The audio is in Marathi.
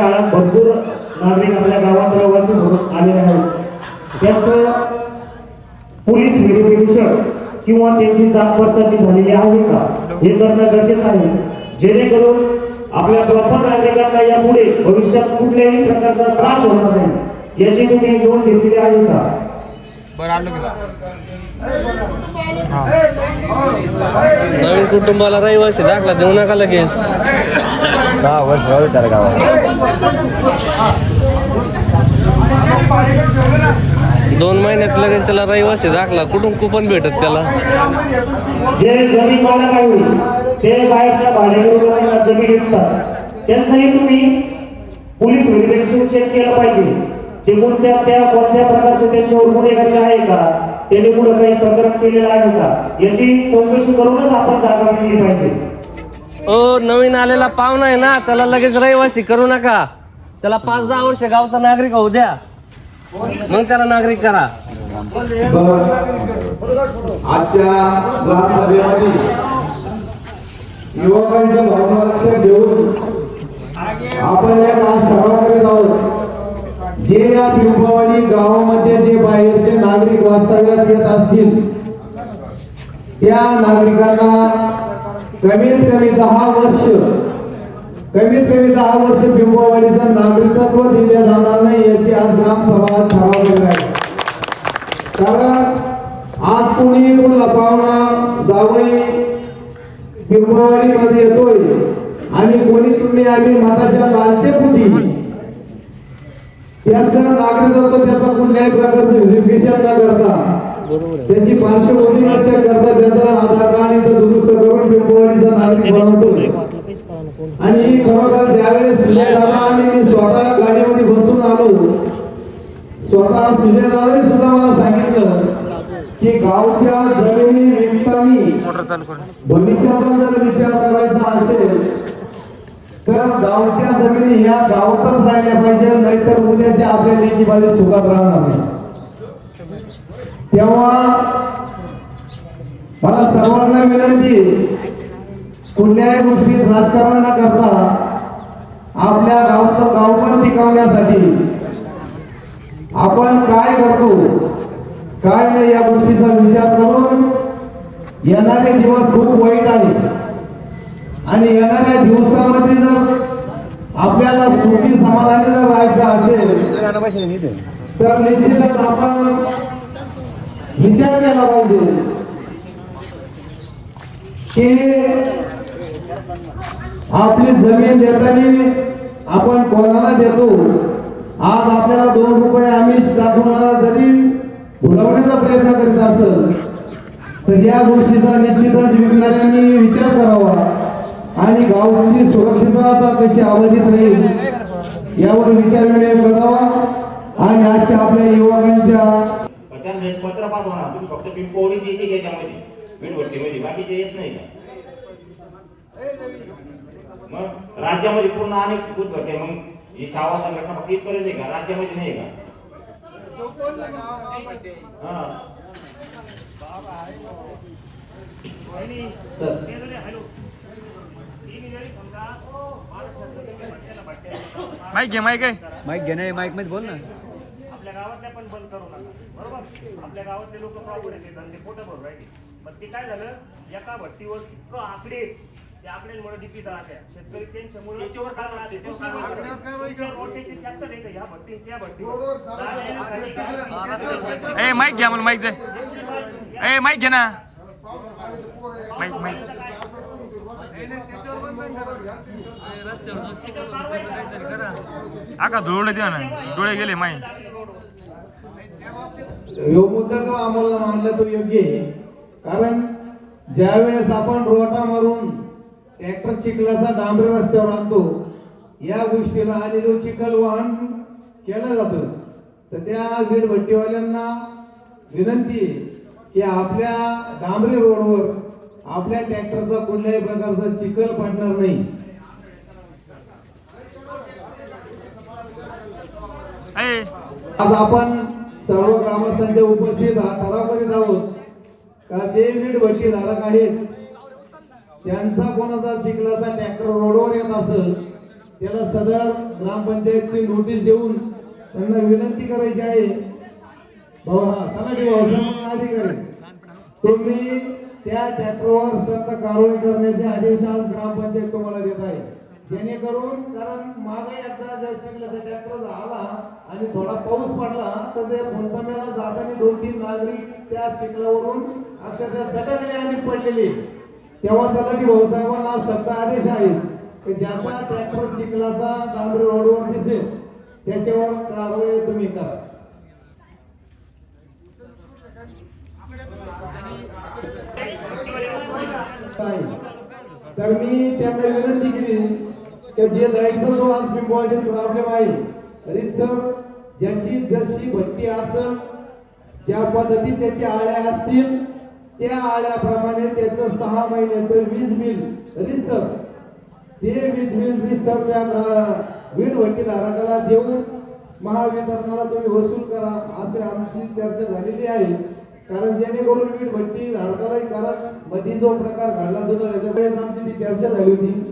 काळात भरपूर नागरिक आपल्या गावात रहिवासी होत आलेले आहेत. त्याचं पोलीस व्हेरिफिकेशन किंवा त्यांची जात पडताळणी झालेली आहे का? हे करणं गरजेचं आहे. जेणेकरून आपल्या प्रॉपर नागरिकांना यापुढे भविष्यात कुठल्याही प्रकारचा त्रास होणार नाही. याची तुम्ही नोंद घेतलेली आहे की. नवीन कुटुंबाला रहिवासी दाखला देऊ नका लगेच. दहा वर्ष राहू त्याला गावात दोन महिन्यात लगेच त्याला रहिवासी दाखला. कुठून कुपन भेटत त्याला? जे जमीन मालक आहे ते बाहेरच्या भाडेकरूंना जमीन विकतात. त्यांचंही तुम्ही पोलीस व्हेरिफिकेशन चेक केलं पाहिजे. ते कोणत्या त्या कोणत्या प्रकारचे त्यांच्यावर गुन्हेगारी आहे का? त्याने कुठं काही प्रकरण केलेलं आहे का? याची चौकशी करूनच आपण जागा विकली पाहिजे. ओ नवीन आलेला पाहुणा आहे ना त्याला लगेच रहिवासी करू नका. त्याला पाच दहा वर्ष गावचा नागरिक होऊ द्या. मग त्याला नागरिक करा. आजच्या ग्रामसभेमध्ये युवकांच्या भावना लक्षात घेऊन आपण एक आज ठराव करीत आहोत. जे या पिंपवाडी गावामध्ये जे बाहेरचे नागरिक वास्तव्यात येत असतील त्या नागरिकांना कमीत कमी दहा वर्ष कमीत कमी दहा वर्ष पिंपळवाडीचं नागरिकत्व दिले जाणार नाही याची आज ग्रामसभा ठराव आहे. कारण आज कुणी कुठला पाहुणा जावई पिंपळवाडी मध्ये येतोय आणि कोणी तुम्ही आम्ही मताच्या लालचे कुठे? त्याचं नागरिकत्व त्याचा कुठल्याही प्रकारचं व्हेरिफिकेशन न करता त्याची पार्श्वभूमी न check करता त्याचं आधार कार्ड इथं दुरुस्त करून पिंपळवाडीचा नागरिक बनवतोय आणि खरोखर ज्यावेळेस सुजय दादा आणि मी स्वतः गाडीमध्ये बसून आलो स्वतः सुजय दादाने सुद्धा मला सांगितलं की गावच्या जमिनी करून भविष्याचा जर विचार करायचा असेल तर गावच्या जमिनी या गावातच राहिल्या पाहिजे नाहीतर उद्याच्या आपल्या लेखी बाजू सुखात राहणार नाही. तेव्हा मला सर्वांना विनंती कुठल्याही गोष्टीत राजकारण न करता आपल्या गावचं गावपण टिकवण्यासाठी आपण काय करतो काय नाही या गोष्टीचा विचार करून येणारे दिवस खूप वाईट आहेत. आणि येणाऱ्या दिवसामध्ये जर आपल्याला सुखी समाधानी जर राहायचं असेल तर निश्चितच आपण विचार केला पाहिजे की आपली जमीन देताना आपण कोणाला देतो? आज आपल्याला दोन रुपये आमिष दाखवून जरी भुलवण्याचा प्रयत्न करीत असेल तर या गोष्टीचा निश्चितच विकणाऱ्यांनी विचार करावा. आणि गावची सुरक्षितता कशी अबाधित राहील यावर विचार करावा. आणि आजच्या आपल्या युवकांच्या पत्र पाठवा ना तुम्ही फक्त पिंपवडीच येते का याच्यामध्ये वीटभट्टीमध्ये बाकीचे येत नाही का? मग राज्यामध्ये पूर्ण अनेक भट्टी मग ही छावा संघटना फक्त इथपर्यंत आहे का? राज्यामध्ये नाही का? हा. सर. माईक घे माईक आहे. माईक घे नाही माईकमध्ये बोल ना. गावातल्या पण बंद करू नका बरोबर आपल्या गावातले लोक प्रॉपर येते धंदे पोटं भरू राहिले मग ते काय झालं एका भट्टीवर इतकं आकडे त्या आकड्यांमुळे डीपी जाते शेतकरी त्यांच्यामुळे राहते ट्रॅक्टर आहे का ह्या भट्टी त्या भट्टी ए माईक घ्या मला माईक जाय ए माईक घे ना माईक माईक आका धुळे द्या ना डोळे गेले माई ह्यो मुद्दा जो आम्हाला मांडला तो योग्य आहे. कारण ज्या वेळेस आपण रोटा मारून ट्रॅक्टर चिखलाचा डांबरी रस्त्यावर आणतो या गोष्टीला आणि जो चिखल वाहन केलं जातं तर त्या वीटभट्टीवाल्यांना विनंती आहे की आपल्या डांबरी रोडवर आपल्या ट्रॅक्टरचा कुठल्याही प्रकारचा चिखल पडणार नाही. आज आपण सर्व ग्रामस्थांच्या उपस्थित हा ठराव करीत आहोत. का जे वीट भट्टी धारक आहेत त्यांचा कोणाचा चिखलाचा ट्रॅक्टर रोडवर येत असेल त्याला सदर ग्रामपंचायतची नोटीस देऊन त्यांना विनंती करायची आहे. भाऊ हा तलाठी भाऊसाहेब अधिकारी. तुम्ही त्या ट्रॅक्टरवर सक्त कारवाई करण्याचे आदेश आज ग्रामपंचायत तुम्हाला देत आहे. जेणेकरून कारण मागे एकदा ज्या चिखलाचा ट्रॅक्टर आला आणि थोडा पाऊस आता ते. फोनताम्याला जाताना दोन तीन नागरिक त्या चिखलावरून अक्षरशः सटकले आणि पडलेले. तेव्हा तलाठी भाऊसाहेबांना सक्त आदेश आहे की ज्याचा ट्रॅक्टर चिखलाचा डांबरी रोडवर दिसेल त्याच्यावर कारवाई तुम्ही करा. तर मी त्यांना विनंती केली की जे लाईटचा जो आज प्रॉब्लेम आहे रीतसर ज्याची जशी भट्टी असेल ज्या पद्धतीत त्याची आळ्या असतील त्या आळ्याप्रमाणे त्याचं सहा महिन्याचं वीज बिल रिसर. ते वीज बिल रिसर त्या वीड वीट देऊन महावितरणाला तुम्ही वसूल करा असे आमची चर्चा झालेली आहे. कारण जेणेकरून वीट भट्टी धारकालाही करत मध्ये जो प्रकार घडला तो त्याच्या वेळेस आमची ती चर्चा झाली होती.